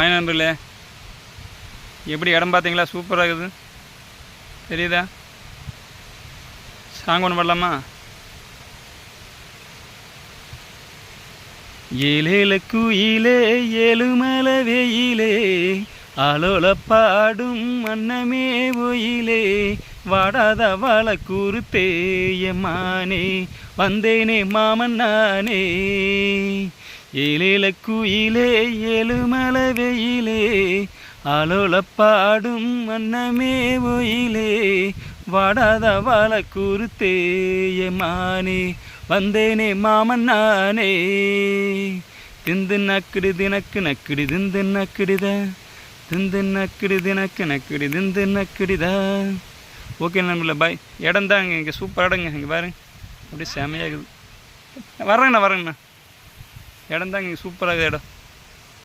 Hi நண்பர்களே. எப்படி இடம் பார்த்தீங்களா? சூப்பராக இருக்குது. தெரியுதா? சாங் ஒன்று பாடலாமா? ஏலேல குயிலே ஏழுமல வெயிலே அலோல பாடும் மன்னமே ஒயிலே வாடாத வாழ குறுத்தேயம்மானே வந்தேனே மாமன் நானே. ஏலேல குயிலே ஏழுமல வெயிலே அலோல பாடும் அன்னமே ஒயிலே வாடாத வாழ கூறுத்தே மானே வந்தேனே மாமன் நானே திந்து நக்குடு தினக்கு நக்குடி திந்து நக்குடிதா திந்து நக்குடி தினக்கு நக்குடி திந்து நக்குடிதா ஓகே நம்மள பாய். இடம் தான் இங்கே சூப்பர் இடங்க. இங்கே பாருங்க. அப்படியே செமையாகுது இருக்குது. வரேங்கண்ணா வரேங்கண்ணா இடம் தாங்க இங்கே சூப்பராக இடம்.